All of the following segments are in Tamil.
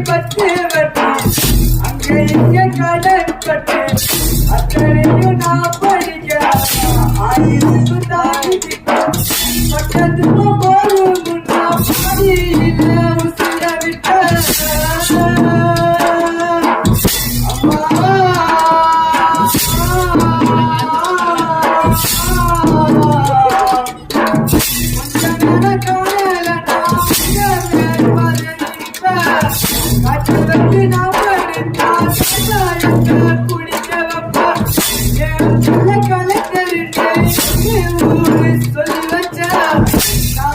பட்டு வட்டி அங்கே இங்கே கடன் பட்டு அத்தனை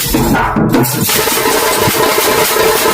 Thank you.